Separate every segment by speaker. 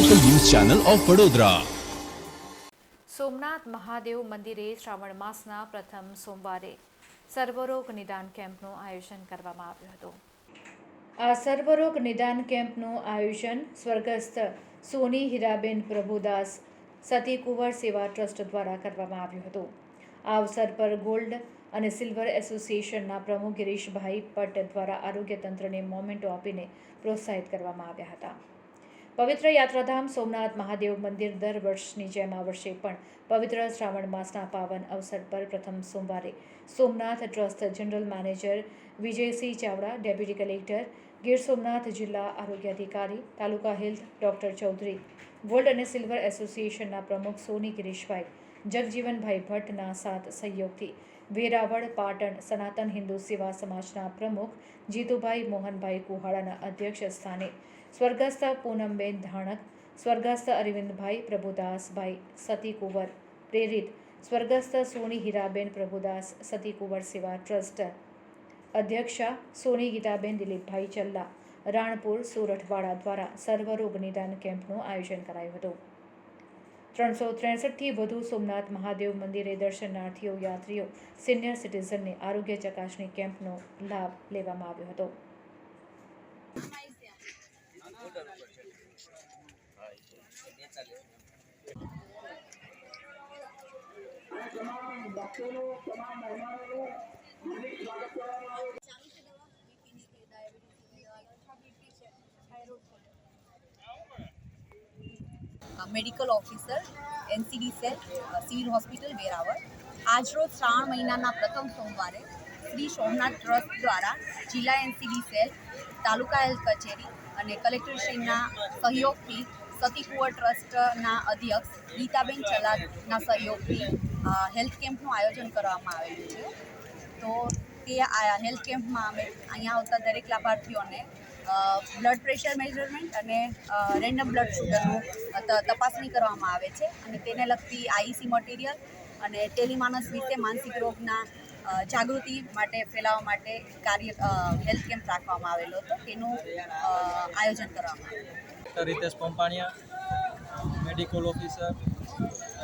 Speaker 1: Channel of Vadodara
Speaker 2: Somnath Mahadev મંદિરે શ્રાવણ માસના પ્રથમ સોમવારે સર્વરોગ નિદાન કેમ્પનું આયોજન કરવામાં આવ્યું હતું. આ સર્વરોગ નિદાન કેમ્પનું આયોજન સ્વર્ગસ્થ સોની હીરાબેન પ્રભુદાસ સતી કુંવર સેવા ટ્રસ્ટ દ્વારા કરવામાં આવ્યું હતું. આ અવસર પર ગોલ્ડ અને સિલ્વર એસોસિએશનના પ્રમુખ ગિરીશભાઈ પટ દ્વારા આરોગ્ય તંત્રને મોમેન્ટો આપીને પ્રોત્સાહિત કરવામાં આવ્યા હતા. પવિત્ર યાત્રાધામ સોમનાથ મહાદેવ મંદિર દર વર્ષની જેમ આ વર્ષે પણ પવિત્ર શ્રાવણ માસના પાવન અવસર પર પ્રથમ સોમવારે Somnath trust general manager Vijaysinh Chavda, deputy collector Gir Somnath જિલ્લા આરોગ્ય અધિકારી, taluka health doctor Chaudhary, gold અને સિલ્વર એસોસિએશનના પ્રમુખ સોની ગિરીશભાઈ, જગજીવનભાઈ ભટ્ટના સાથ સહયોગથી વેરાવળ પાટણ સનાતન હિન્દુ સેવા સમાજના પ્રમુખ જીતુભાઈ મોહનભાઈ કુહાડાના અધ્યક્ષ સ્થાને સ્વર્ગસ્થ પૂનમબેન ધાણક, સ્વર્ગસ્થ અરવિંદભાઈ પ્રભુદાસભાઈ સતી કુંવર પ્રેરિત સ્વર્ગસ્થ સોની હીરાબેન પ્રભુદાસ સતી કુંવર સેવા ટ્રસ્ટ અધ્યક્ષા સોની ગીતાબેન દિલીપભાઈ ચલ્લા, રાણપુર સુરઠવાડા દ્વારા સર્વરોગ નિદાન કેમ્પનું આયોજન કરાયું હતું. ત્રણસો ત્રેસઠથી વધુ સોમનાથ મહાદેવ મંદિરે દર્શનાર્થીઓ, યાત્રીઓ, સિનિયર સિટીઝનને આરોગ્ય ચકાસણી કેમ્પનો લાભ લેવામાં આવ્યો હતો.
Speaker 3: Medical officer NCD cell civil hospital Veraval આજરોજ શ્રાવણ મહિનાના પ્રથમ સોમવારે શ્રી સોમનાથ ટ્રસ્ટ દ્વારા જિલ્લા એનસીડી સેલ તાલુકા હેલ્થ કચેરી અને કલેક્ટરશ્રીના સહયોગથી સતી કુંવર ટ્રસ્ટના અધ્યક્ષ ગીતાબેન ચલાદના સહયોગથી હેલ્થ કેમ્પનું આયોજન કરવામાં આવેલું છે. તો તે આ હેલ્થ કેમ્પમાં અમે અહીંયા આવતા દરેક લાભાર્થીઓને બ્લડ પ્રેશર મેઝરમેન્ટ અને રેન્ડમ બ્લડ શુગરનું તપાસણી કરવામાં આવે છે. અને તેને લગતી આઈસી મટીરિયલ અને ટેલિમાનસ વિશે માનસિક રોગના જાગૃતિ માટે ફેલાવવા માટે કાર્ય હેલ્થ કેમ્પ રાખવામાં આવેલો હતો. તેનું આયોજન કરવામાં આવ્યું.
Speaker 4: રીતેશ પંપાણિયા મેડિકલ ઓફિસર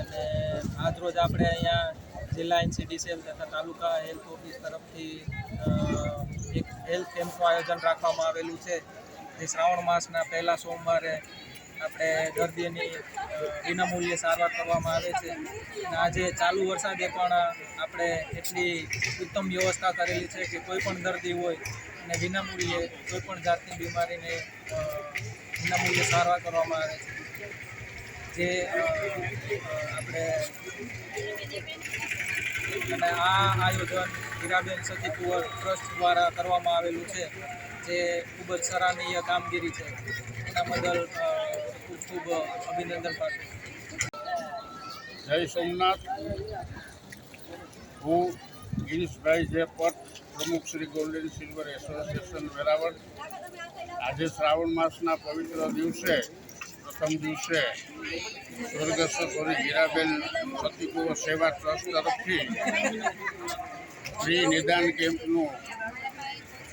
Speaker 4: અને આજરોજ આપણે અહીંયા જિલ્લા એનસીડી તથા તાલુકા હેલ્થ ઓફિસ તરફથી એક હેલ્થ કેમ્પનું આયોજન રાખવામાં આવેલું છે. જે શ્રાવણ માસના પહેલા સોમવારે આપણે દર્દીની વિનામૂલ્યે સારવાર કરવામાં આવે છે. અને આજે ચાલુ વરસાદે પણ આપણે એટલી ઉત્તમ વ્યવસ્થા કરેલી છે કે કોઈ પણ દર્દી હોય અને વિનામૂલ્યે કોઈ પણ જાતની બીમારીને વિનામૂલ્યે સારવાર કરવામાં આવે છે. જે આપણે અને આ આયોજન હીરાબેન સતી કુંવર ટ્રસ્ટ દ્વારા કરવામાં આવેલું છે, જે ખૂબ જ સરાહનીય કામગીરી છે. એના બદલ ખૂબ ખૂબ અભિનંદન પાઠવું
Speaker 5: જય સોમનાથ. હું ગિરીશભાઈ જે પટ પ્રમુખ Shri golden silver association Veraval. આજે શ્રાવણ માસના પવિત્ર દિવસે પ્રથમ દિવસે સ્વર્ગસ્થ સોરી હીરાબેન સતીકુઓ સેવા ટ્રસ્ટ તરફથી ફ્રી નિદાન કેમ્પનું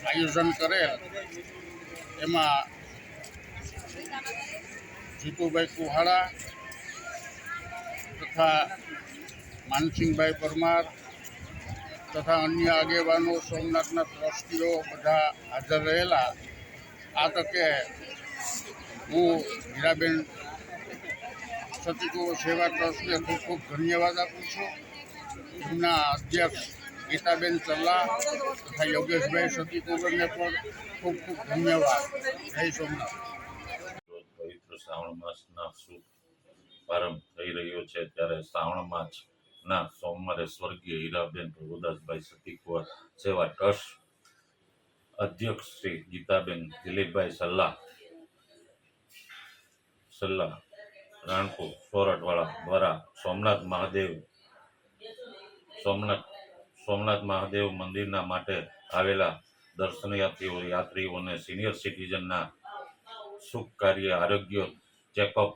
Speaker 5: આયોજન કરેલ. એમાં જીતુભાઈ કુહાડા તથા માનસિંહભાઈ પરમાર તથા અન્ય આગેવાનો, સોમનાથના ટ્રસ્ટીઓ બધા હાજર રહેલા. આ તકે હું હીરાબેન સતીકો સેવા ટ્રસ્ટને ખૂબ ખૂબ ધન્યવાદ આપું છું. એમના અધ્યક્ષ ગીતાબેન ચલ્લા તથા યોગેશભાઈ સતીકુંવરને પણ ખૂબ ખૂબ ધન્યવાદ. જય સોમનાથ.
Speaker 6: પવિત્ર શ્રાવણ માસના શુભ પ્રારંભ થઈ રહ્યો છે ત્યારે શ્રાવણ માસના સોમવારે સ્વર્ગીય હીરાબેન પ્રભુદાસભાઈ સતીકુંવર સેવા ટ્રસ્ટ અધ્યક્ષ શ્રી ગીતાબેન દિલીપભાઈ સલ્લા સલ્લા રાણપુર સોરઠવાળા દ્વારા સોમનાથ મહાદેવ સોમનાથ સોમનાથ મહાદેવ મંદિરના માટે આવેલા દર્શનાર્થીઓ યાત્રીઓને સિનિયર સિટીઝનના સુખ કાર્ય, આરોગ્ય ચેકઅપ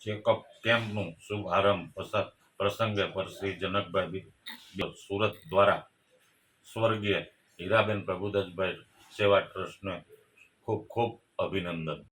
Speaker 6: ચેકઅપ કેમ્પનું શુભારંભ પ્રસા- પ્રસંગે પર શ્રી જનકભાઈ બી- સુરત દ્વારા સ્વર્ગીય હીરાબેન પ્રભુદાસભાઈ સેવા ટ્રસ્ટને ખૂબ ખૂબ અભિનંદન